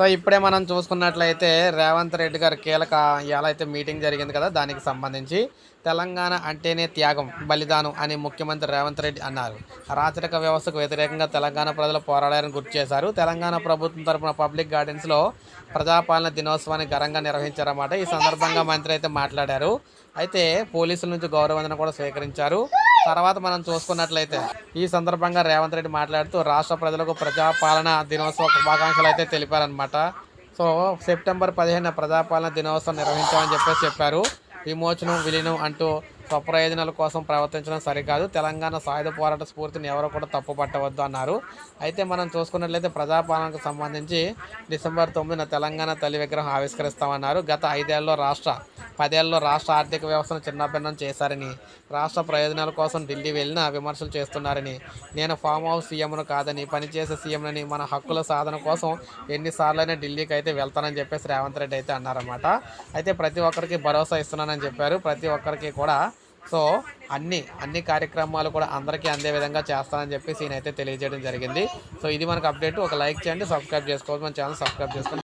So ఇప్పుడే మనం చూసుకున్నట్లయితే రేవంత్ రెడ్డి గారి కీలక ఇవాళ అయితే మీటింగ్ జరిగింది కదా దానికి సంబంధించి తెలంగాణ అంటేనే త్యాగం బలిదానం అని ముఖ్యమంత్రి రేవంత్ రెడ్డి అన్నారు. రాచరిక వ్యవస్థకు వ్యతిరేకంగా తెలంగాణ ప్రజలు పోరాడారని గుర్తు చేశారు. తెలంగాణ ప్రభుత్వం తరపున పబ్లిక్ గార్డెన్స్లో ప్రజాపాలన దినోత్సవాన్ని ఘనంగా నిర్వహించారన్నమాట. ఈ సందర్భంగా మంత్రి అయితే మాట్లాడారు. అయితే పోలీసుల నుంచి గౌరవందన కూడా స్వీకరించారు. తర్వాత మనం చూసుకున్నట్లయితే ఈ సందర్భంగా రేవంత్ రెడ్డి మాట్లాడుతూ రాష్ట్ర ప్రజలకు ప్రజాపాలన దినోత్సవ శుభాకాంక్షలు అయితే తెలిపారనమాట సో సెప్టెంబర్ పదిహేను ప్రజాపాలన దినోత్సవం నిర్వహించామని చెప్పేసి చెప్పారు. విమోచనం విలీనం అంటూ స్వప్రయోజనాల కోసం ప్రవర్తించడం సరికాదు. తెలంగాణ సాయుధ పోరాట స్ఫూర్తిని ఎవరు కూడా తప్పు పట్టవద్దు అన్నారు. అయితే మనం చూసుకున్నట్లయితే ప్రజాపాలనకు సంబంధించి డిసెంబర్ తొమ్మిదిన తెలంగాణ తల్లి విగ్రహం ఆవిష్కరిస్తామన్నారు. గత ఐదేళ్ళలో రాష్ట్ర పదేళ్ళలో రాష్ట్ర ఆర్థిక వ్యవస్థను చిన్నభిన్నం చేశారని రాష్ట్ర ప్రయోజనాల కోసం ఢిల్లీ వెళ్ళిన విమర్శలు చేస్తున్నారని. నేను ఫామ్ హౌస్ సీఎంను కాదని పనిచేసే సీఎంలని మన హక్కుల సాధన కోసం ఎన్నిసార్లైనా ఢిల్లీకి అయితే వెళ్తానని చెప్పేసి రేవంత్ రెడ్డి అయితే అన్నారన్నమాట. అయితే ప్రతి ఒక్కరికి భరోసా ఇస్తున్నానని చెప్పారు. ప్రతి ఒక్కరికి కూడా సో అన్ని అన్ని కార్యక్రమాలు కూడా అందరికీ అందే విధంగా చేస్తానని చెప్పేసి ఈయనైతే తెలియజేయడం జరిగింది. సో ఇది మనకు అప్డేట్. ఒక లైక్ చేయండి సబ్స్క్రైబ్ చేసుకోవచ్చు మన ఛానల్ సబ్స్క్రైబ్ చేసుకోండి.